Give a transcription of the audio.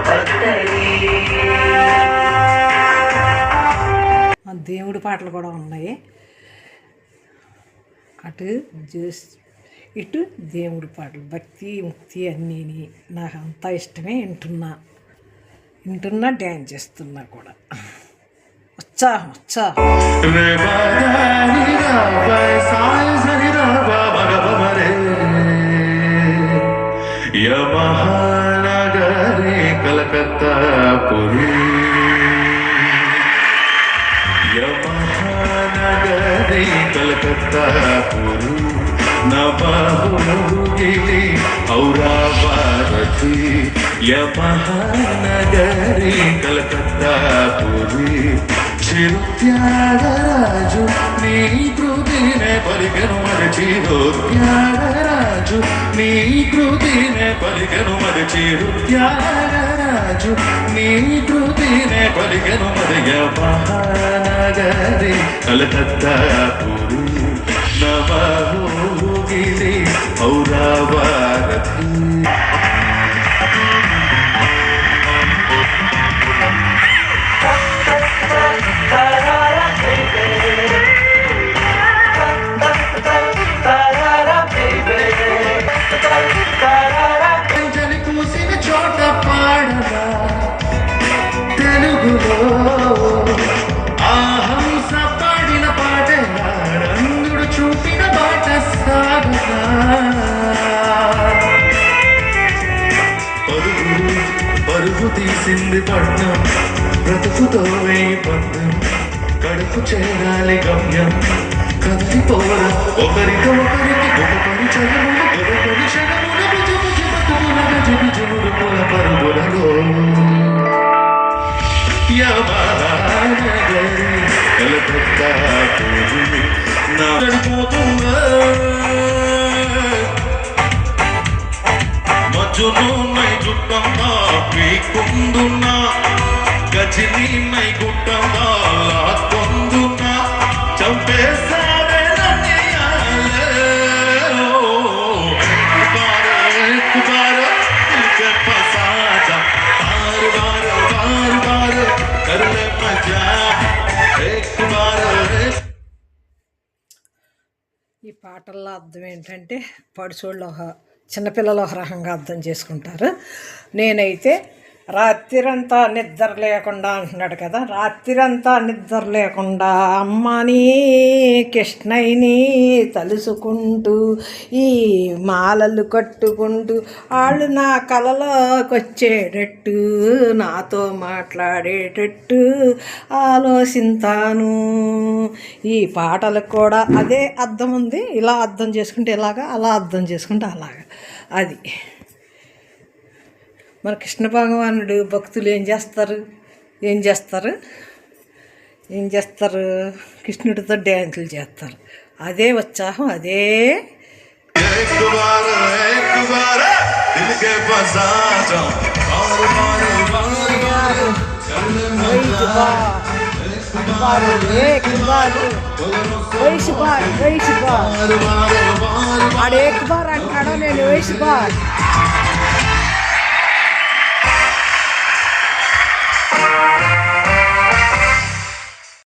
భక్తరీ. ఆ దేవుడి పాటలు కూడా ఉన్నాయి. అటు జస్ ఇటు దేవుడి పాటలు. భక్తి ముక్తి అన్నీ నాకు అంతా ఇష్టమే వింటున్నా. వింటున్నా డ్యాన్స్ చేస్తున్నా కూడా. ఉత్సాహం ఉత్సాహం. యమహానగరి కలకత్తా పురి. యమహానగరి కలకత్తా పురి. నబాహుగిలి ఔరాబారతి యమహానగరి కలకత్తా పురి. చిరుత్యాగరాజు నీ కృతినే పలికెను మరి చిరుత్యాగరాజు నీ కృతిని పలికెను మరి చిరుత్యాగరాజు నీ కృతినే పలికెను మరి మహానగరి కలకత్తా పురి ఔరావారథి పరుగు తీసింది పట్నం. బ్రతుకుతో వేయి పందం కడుపు చేరాలి గమ్యం. కదిలిపోర ఒకరితో ఒకరికి ఒక పరిచయమున ఒక పరిచయమున భుజ భుజ గజ నా మజ్జును నై పీకుందున్నా గజిని నై గుట్టంగా లాక్కొందున్నా చంపేసావే ఈ పాటల్లో అర్థం ఏంటంటే పడుచోళ్ళు ఒక చిన్నపిల్లలు ఒక రకంగా అర్థం చేసుకుంటారు. నేనైతే రాత్రిరంతా నిద్ర లేకుండా అంటున్నాడు కదా రాత్రిరంతా నిద్ర లేకుండా అమ్మని కృష్ణయ్యని తలుసుకుంటూ ఈ మాలలు కట్టుకుంటూ వాళ్ళు నా కలలోకి వచ్చేటట్టు నాతో మాట్లాడేటట్టు ఆలోచింతాను. ఈ పాటలకు కూడా అదే అర్థం ఉంది. ఇలా అర్థం చేసుకుంటే ఇలాగా అలా అర్థం చేసుకుంటే అలాగా. అది. మరి కృష్ణ భగవానుడు భక్తులు ఏం చేస్తారు? ఏం చేస్తారు? ఏం చేస్తారు? కృష్ణుడితో డ్యాన్సులు చేస్తారు. అదే ఉత్సాహం అదే ఆడేక్ బార్ అంటున్నాడో నేను వేసి బార్